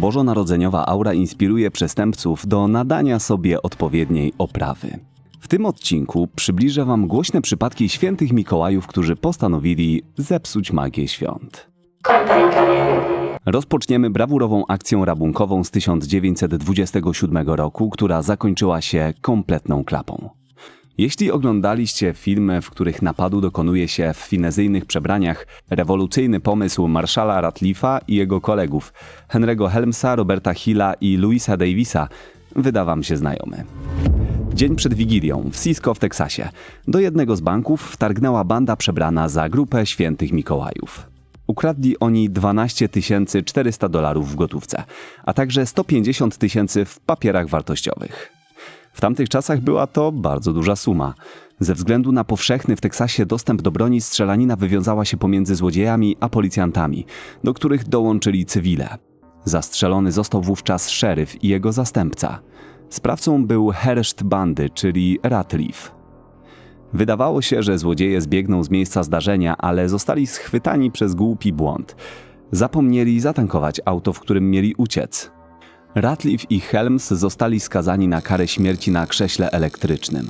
Bożonarodzeniowa aura inspiruje przestępców do nadania sobie odpowiedniej oprawy. W tym odcinku przybliżę Wam głośne przypadki świętych Mikołajów, którzy postanowili zepsuć magię świąt. Rozpoczniemy brawurową akcją rabunkową z 1927 roku, która zakończyła się kompletną klapą. Jeśli oglądaliście filmy, w których napadu dokonuje się w finezyjnych przebraniach, rewolucyjny pomysł Marszala Ratlifa i jego kolegów Henry'ego Helmsa, Roberta Hilla i Louisa Davisa wyda wam się znajomy. Dzień przed Wigilią w Cisco w Teksasie do jednego z banków wtargnęła banda przebrana za grupę świętych Mikołajów. Ukradli oni 12 400 dolarów w gotówce, a także 150 tysięcy w papierach wartościowych. W tamtych czasach była to bardzo duża suma. Ze względu na powszechny w Teksasie dostęp do broni strzelanina wywiązała się pomiędzy złodziejami a policjantami, do których dołączyli cywile. Zastrzelony został wówczas szeryf i jego zastępca. Sprawcą był herszt bandy, czyli Ratliff. Wydawało się, że złodzieje zbiegną z miejsca zdarzenia, ale zostali schwytani przez głupi błąd. Zapomnieli zatankować auto, w którym mieli uciec. Ratliff i Helms zostali skazani na karę śmierci na krześle elektrycznym.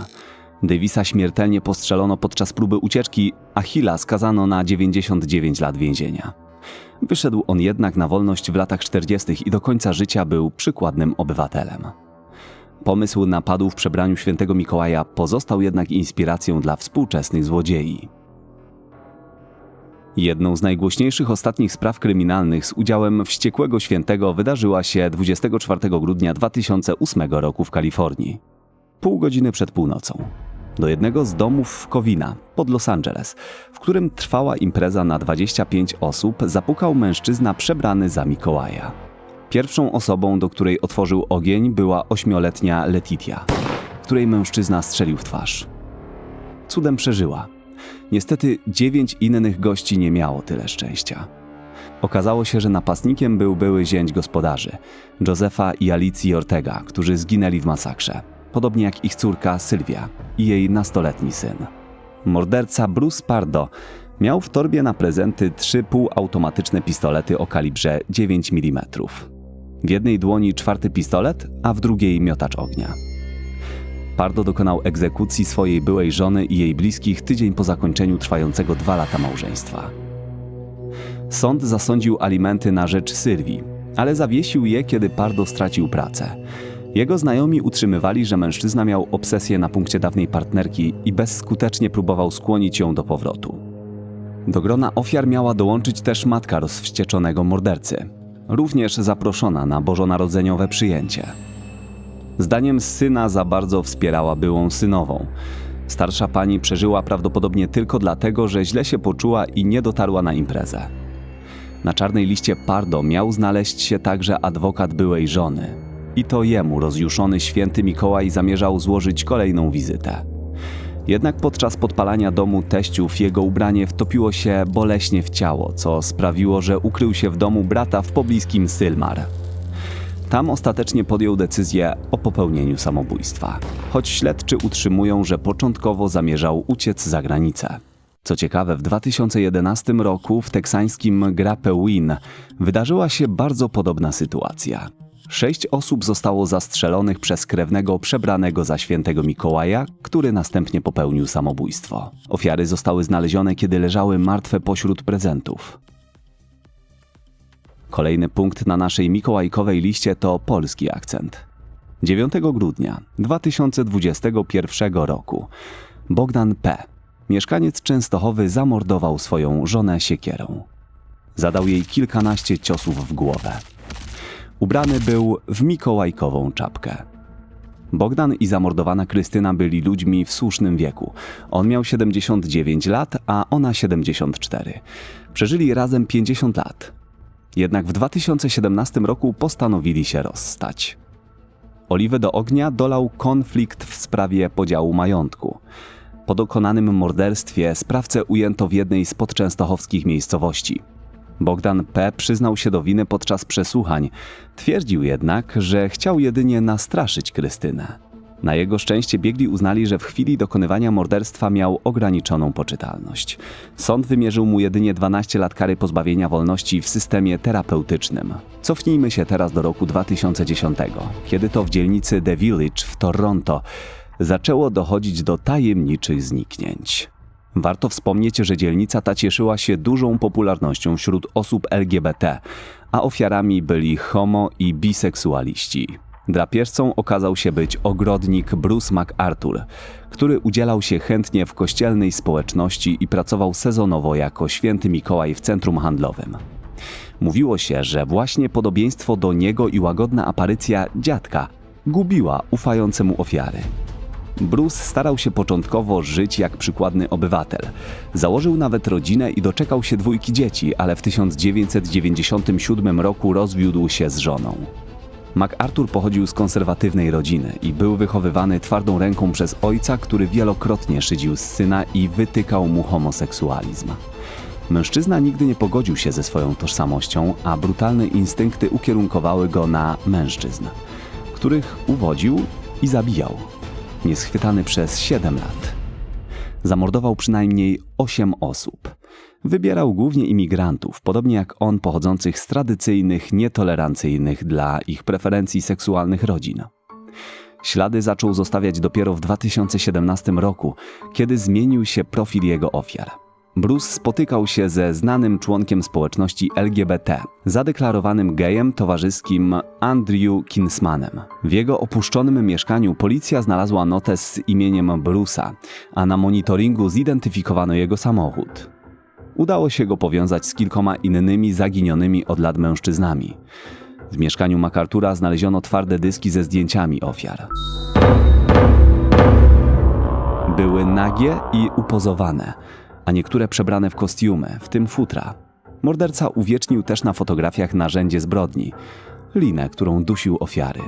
Davisa śmiertelnie postrzelono podczas próby ucieczki, a Hilla skazano na 99 lat więzienia. Wyszedł on jednak na wolność w latach 40. i do końca życia był przykładnym obywatelem. Pomysł napadu w przebraniu świętego Mikołaja pozostał jednak inspiracją dla współczesnych złodziei. Jedną z najgłośniejszych ostatnich spraw kryminalnych z udziałem wściekłego świętego wydarzyła się 24 grudnia 2008 roku w Kalifornii. Pół godziny przed północą. Do jednego z domów w Covina, pod Los Angeles, w którym trwała impreza na 25 osób, zapukał mężczyzna przebrany za Mikołaja. Pierwszą osobą, do której otworzył ogień, była ośmioletnia Letitia, której mężczyzna strzelił w twarz. Cudem przeżyła. Niestety dziewięć innych gości nie miało tyle szczęścia. Okazało się, że napastnikiem był były zięć gospodarzy, Josefa i Alicji Ortega, którzy zginęli w masakrze, podobnie jak ich córka Sylwia i jej nastoletni syn. Morderca Bruce Pardo miał w torbie na prezenty trzy półautomatyczne pistolety o kalibrze 9 mm. W jednej dłoni czwarty pistolet, a w drugiej miotacz ognia. Pardo dokonał egzekucji swojej byłej żony i jej bliskich tydzień po zakończeniu trwającego dwa lata małżeństwa. Sąd zasądził alimenty na rzecz Sylwii, ale zawiesił je, kiedy Pardo stracił pracę. Jego znajomi utrzymywali, że mężczyzna miał obsesję na punkcie dawnej partnerki i bezskutecznie próbował skłonić ją do powrotu. Do grona ofiar miała dołączyć też matka rozwścieczonego mordercy, również zaproszona na bożonarodzeniowe przyjęcie. Zdaniem syna za bardzo wspierała byłą synową. Starsza pani przeżyła prawdopodobnie tylko dlatego, że źle się poczuła i nie dotarła na imprezę. Na czarnej liście Pardo miał znaleźć się także adwokat byłej żony. I to jemu rozjuszony święty Mikołaj zamierzał złożyć kolejną wizytę. Jednak podczas podpalania domu teściów jego ubranie wtopiło się boleśnie w ciało, co sprawiło, że ukrył się w domu brata w pobliskim Sylmar. Tam ostatecznie podjął decyzję o popełnieniu samobójstwa, choć śledczy utrzymują, że początkowo zamierzał uciec za granicę. Co ciekawe, w 2011 roku w teksańskim Grape-Win wydarzyła się bardzo podobna sytuacja. Sześć osób zostało zastrzelonych przez krewnego przebranego za świętego Mikołaja, który następnie popełnił samobójstwo. Ofiary zostały znalezione, kiedy leżały martwe pośród prezentów. Kolejny punkt na naszej mikołajkowej liście to polski akcent. 9 grudnia 2021 roku Bogdan P., mieszkaniec Częstochowy, zamordował swoją żonę siekierą. Zadał jej kilkanaście ciosów w głowę. Ubrany był w mikołajkową czapkę. Bogdan i zamordowana Krystyna byli ludźmi w słusznym wieku. On miał 79 lat, a ona 74. Przeżyli razem 50 lat. Jednak w 2017 roku postanowili się rozstać. Oliwę do ognia dolał konflikt w sprawie podziału majątku. Po dokonanym morderstwie sprawcę ujęto w jednej z podczęstochowskich miejscowości. Bogdan P. przyznał się do winy podczas przesłuchań. Twierdził jednak, że chciał jedynie nastraszyć Krystynę. Na jego szczęście biegli uznali, że w chwili dokonywania morderstwa miał ograniczoną poczytalność. Sąd wymierzył mu jedynie 12 lat kary pozbawienia wolności w systemie terapeutycznym. Cofnijmy się teraz do roku 2010, kiedy to w dzielnicy The Village w Toronto zaczęło dochodzić do tajemniczych zniknięć. Warto wspomnieć, że dzielnica ta cieszyła się dużą popularnością wśród osób LGBT, a ofiarami byli homo i biseksualiści. Drapieżcą okazał się być ogrodnik Bruce MacArthur, który udzielał się chętnie w kościelnej społeczności i pracował sezonowo jako święty Mikołaj w centrum handlowym. Mówiło się, że właśnie podobieństwo do niego i łagodna aparycja dziadka gubiła ufające mu ofiary. Bruce starał się początkowo żyć jak przykładny obywatel. Założył nawet rodzinę i doczekał się dwójki dzieci, ale w 1997 roku rozwiódł się z żoną. MacArthur pochodził z konserwatywnej rodziny i był wychowywany twardą ręką przez ojca, który wielokrotnie szydził z syna i wytykał mu homoseksualizm. Mężczyzna nigdy nie pogodził się ze swoją tożsamością, a brutalne instynkty ukierunkowały go na mężczyzn, których uwodził i zabijał. Nieschwytany przez 7 lat. Zamordował przynajmniej 8 osób. Wybierał głównie imigrantów, podobnie jak on pochodzących z tradycyjnych, nietolerancyjnych dla ich preferencji seksualnych rodzin. Ślady zaczął zostawiać dopiero w 2017 roku, kiedy zmienił się profil jego ofiar. Bruce spotykał się ze znanym członkiem społeczności LGBT, zadeklarowanym gejem towarzyskim Andrew Kinsmanem. W jego opuszczonym mieszkaniu policja znalazła notę z imieniem Bruce'a, a na monitoringu zidentyfikowano jego samochód. Udało się go powiązać z kilkoma innymi zaginionymi od lat mężczyznami. W mieszkaniu MacArthura znaleziono twarde dyski ze zdjęciami ofiar. Były nagie i upozowane, a niektóre przebrane w kostiumy, w tym futra. Morderca uwiecznił też na fotografiach narzędzie zbrodni linę, którą dusił ofiary.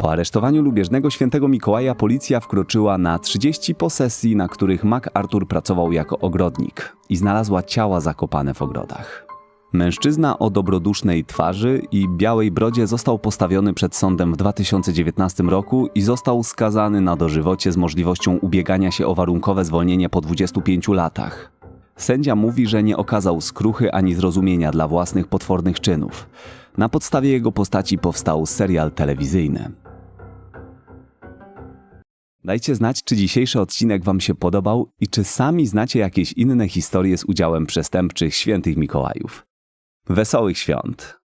Po aresztowaniu lubieżnego świętego Mikołaja policja wkroczyła na 30 posesji, na których MacArthur pracował jako ogrodnik i znalazła ciała zakopane w ogrodach. Mężczyzna o dobrodusznej twarzy i białej brodzie został postawiony przed sądem w 2019 roku i został skazany na dożywocie z możliwością ubiegania się o warunkowe zwolnienie po 25 latach. Sędzia mówi, że nie okazał skruchy ani zrozumienia dla własnych potwornych czynów. Na podstawie jego postaci powstał serial telewizyjny. Dajcie znać, czy dzisiejszy odcinek Wam się podobał i czy sami znacie jakieś inne historie z udziałem przestępczych świętych Mikołajów. Wesołych świąt!